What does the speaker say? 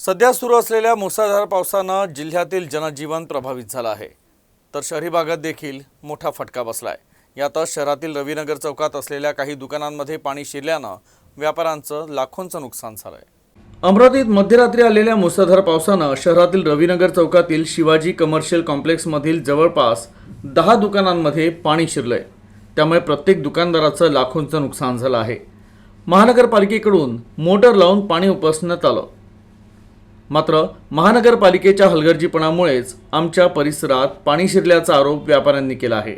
सध्या सुरू असलेल्या मुसळधार पावसानं जिल्ह्यातील जनजीवन प्रभावित झालं आहे. तर शहरी भागात देखील मोठा फटका बसला आहे यातच शहरातील रवीनगर चौकात असलेल्या काही दुकानांमध्ये पाणी शिरल्यानं व्यापाऱ्यांचं लाखोंचं नुकसान झालं आहे अमरावतीत मध्यरात्री आलेल्या मुसळधार पावसानं शहरातील रवीनगर चौकातील शिवाजी कमर्शियल कॉम्प्लेक्समधील जवळपास दहा दुकानांमध्ये पाणी शिरलंय. त्यामुळे प्रत्येक दुकानदाराचं लाखोंचं नुकसान झालं आहे. महानगरपालिकेकडून मोटर लावून पाणी उपसण्यात आलं. मात्र महानगरपालिकेच्या हलगर्जीपणामुळेच आमच्या परिसरात पाणी शिरल्याचा आरोप व्यापाऱ्यांनी केला आहे.